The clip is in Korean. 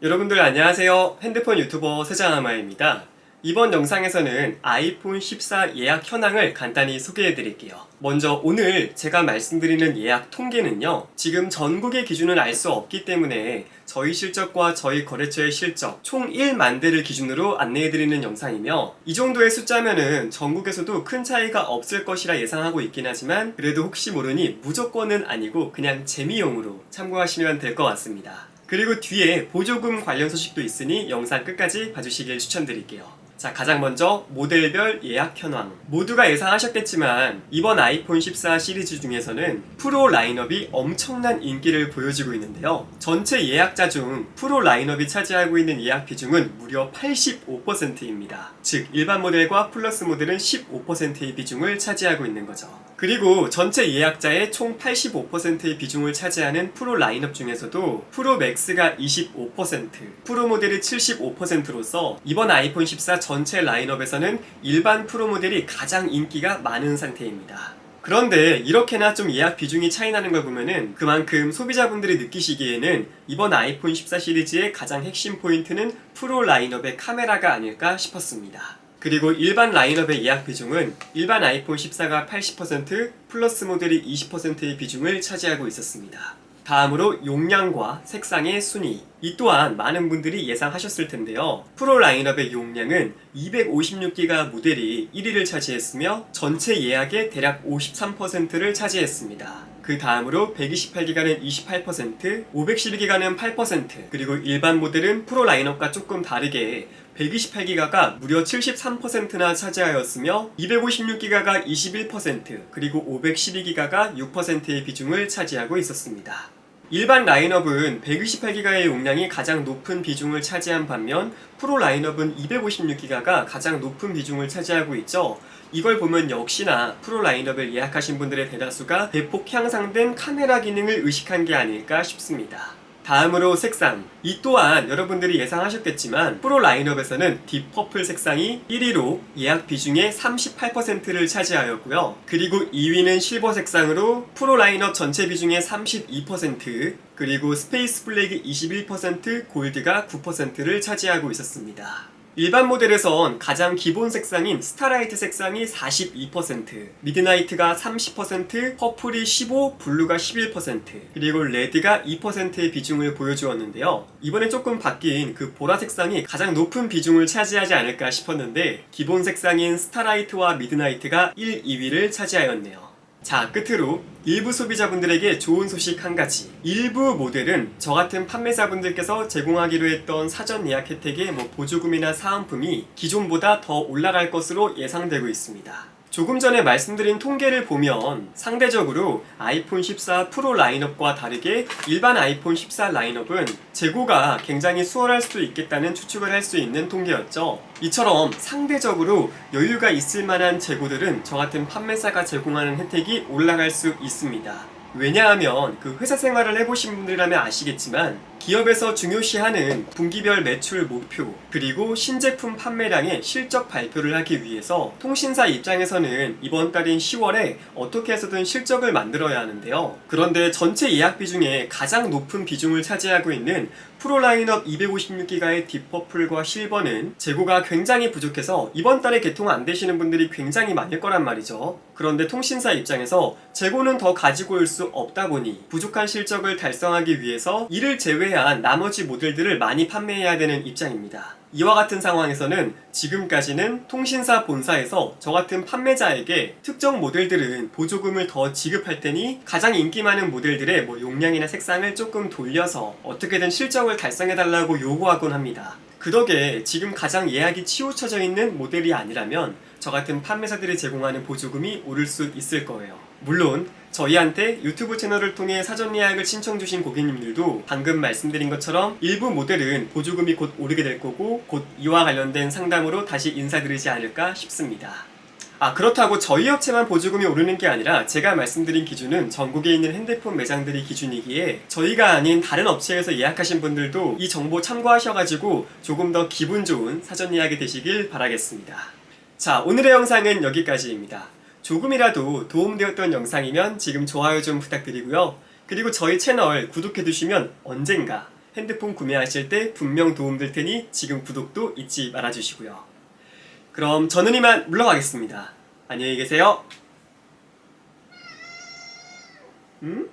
여러분들 안녕하세요. 핸드폰 유튜버 세자아마입니다. 이번 영상에서는 아이폰 14 예약 현황을 간단히 소개해 드릴게요. 먼저 오늘 제가 말씀드리는 예약 통계는요. 지금 전국의 기준은 알 수 없기 때문에 저희 실적과 저희 거래처의 실적 총 1만 대를 기준으로 안내해 드리는 영상이며 이 정도의 숫자면은 전국에서도 큰 차이가 없을 것이라 예상하고 있긴 하지만 그래도 혹시 모르니 무조건은 아니고 그냥 재미용으로 참고하시면 될 것 같습니다. 그리고 뒤에 보조금 관련 소식도 있으니 영상 끝까지 봐주시길 추천드릴게요. 자, 가장 먼저 모델별 예약 현황. 모두가 예상하셨겠지만 이번 아이폰 14 시리즈 중에서는 프로 라인업이 엄청난 인기를 보여주고 있는데요. 전체 예약자 중 프로 라인업이 차지하고 있는 예약 비중은 무려 85%입니다. 즉, 일반 모델과 플러스 모델은 15%의 비중을 차지하고 있는 거죠. 그리고 전체 예약자의 총 85%의 비중을 차지하는 프로 라인업 중에서도 프로 맥스가 25%, 프로 모델이 75%로서 이번 아이폰 14 전체 라인업에서는 일반 프로 모델이 가장 인기가 많은 상태입니다. 그런데 이렇게나 좀 예약 비중이 차이 나는 걸 보면은 그만큼 소비자분들이 느끼시기에는 이번 아이폰 14 시리즈의 가장 핵심 포인트는 프로 라인업의 카메라가 아닐까 싶었습니다. 그리고 일반 라인업의 예약 비중은 일반 아이폰 14가 80%, 플러스 모델이 20%의 비중을 차지하고 있었습니다. 다음으로 용량과 색상의 순위. 이 또한 많은 분들이 예상하셨을 텐데요. 프로 라인업의 용량은 256기가 모델이 1위를 차지했으며 전체 예약의 대략 53%를 차지했습니다. 그 다음으로 128기가는 28%, 512기가는 8%, 그리고 일반 모델은 프로 라인업과 조금 다르게 128기가가 무려 73%나 차지하였으며 256기가가 21%, 그리고 512기가가 6%의 비중을 차지하고 있었습니다. 일반 라인업은 128기가의 용량이 가장 높은 비중을 차지한 반면 프로 라인업은 256기가가 가장 높은 비중을 차지하고 있죠. 이걸 보면 역시나 프로 라인업을 예약하신 분들의 대다수가 대폭 향상된 카메라 기능을 의식한 게 아닐까 싶습니다. 다음으로 색상. 이 또한 여러분들이 예상하셨겠지만 프로 라인업에서는 딥퍼플 색상이 1위로 예약 비중의 38%를 차지하였고요. 그리고 2위는 실버 색상으로 프로 라인업 전체 비중의 32%, 그리고 스페이스 블랙이 21%, 골드가 9%를 차지하고 있었습니다. 일반 모델에선 가장 기본 색상인 스타라이트 색상이 42%, 미드나이트가 30%, 퍼플이 15, 블루가 11%, 그리고 레드가 2%의 비중을 보여주었는데요. 이번에 조금 바뀐 그 보라 색상이 가장 높은 비중을 차지하지 않을까 싶었는데 기본 색상인 스타라이트와 미드나이트가 1, 2위를 차지하였네요. 자, 끝으로 일부 소비자분들에게 좋은 소식 한 가지. 일부 모델은 저 같은 판매사분들께서 제공하기로 했던 사전 예약 혜택의 뭐 보조금이나 사은품이 기존보다 더 올라갈 것으로 예상되고 있습니다. 조금 전에 말씀드린 통계를 보면 상대적으로 아이폰 14 프로 라인업과 다르게 일반 아이폰 14 라인업은 재고가 굉장히 수월할 수도 있겠다는 추측을 할 수 있는 통계였죠. 이처럼 상대적으로 여유가 있을 만한 재고들은 저 같은 판매사가 제공하는 혜택이 올라갈 수 있습니다. 왜냐하면 그 회사 생활을 해보신 분들이라면 아시겠지만 기업에서 중요시하는 분기별 매출 목표 그리고 신제품 판매량의 실적 발표를 하기 위해서 통신사 입장에서는 이번 달인 10월에 어떻게 해서든 실적을 만들어야 하는데요. 그런데 전체 예약 비중에 가장 높은 비중을 차지하고 있는 프로 라인업 256기가의 딥퍼플과 실버는 재고가 굉장히 부족해서 이번 달에 개통 안 되시는 분들이 굉장히 많을 거란 말이죠. 그런데 통신사 입장에서 재고는 더 가지고 올 수 없다 보니 부족한 실적을 달성하기 위해서 이를 제외 한 나머지 모델들을 많이 판매해야 되는 입장입니다. 이와 같은 상황에서는 지금까지는 통신사 본사에서 저 같은 판매자에게 특정 모델들은 보조금을 더 지급할 테니 가장 인기 많은 모델들의 뭐 용량이나 색상을 조금 돌려서 어떻게든 실적을 달성해달라고 요구하곤 합니다. 그 덕에 지금 가장 예약이 치우쳐져 있는 모델이 아니라면 저 같은 판매사들이 제공하는 보조금이 오를 수 있을 거예요. 물론 저희한테 유튜브 채널을 통해 사전 예약을 신청 주신 고객님들도 방금 말씀드린 것처럼 일부 모델은 보조금이 곧 오르게 될 거고 곧 이와 관련된 상담으로 다시 인사드리지 않을까 싶습니다. 아 그렇다고 저희 업체만 보조금이 오르는 게 아니라 제가 말씀드린 기준은 전국에 있는 핸드폰 매장들이 기준이기에 저희가 아닌 다른 업체에서 예약하신 분들도 이 정보 참고하셔가지고 조금 더 기분 좋은 사전 예약이 되시길 바라겠습니다. 자, 오늘의 영상은 여기까지입니다. 조금이라도 도움되었던 영상이면 지금 좋아요 좀 부탁드리고요. 그리고 저희 채널 구독해두시면 언젠가 핸드폰 구매하실 때 분명 도움될 테니 지금 구독도 잊지 말아주시고요. 그럼 저는 이만 물러가겠습니다. 안녕히 계세요. 음?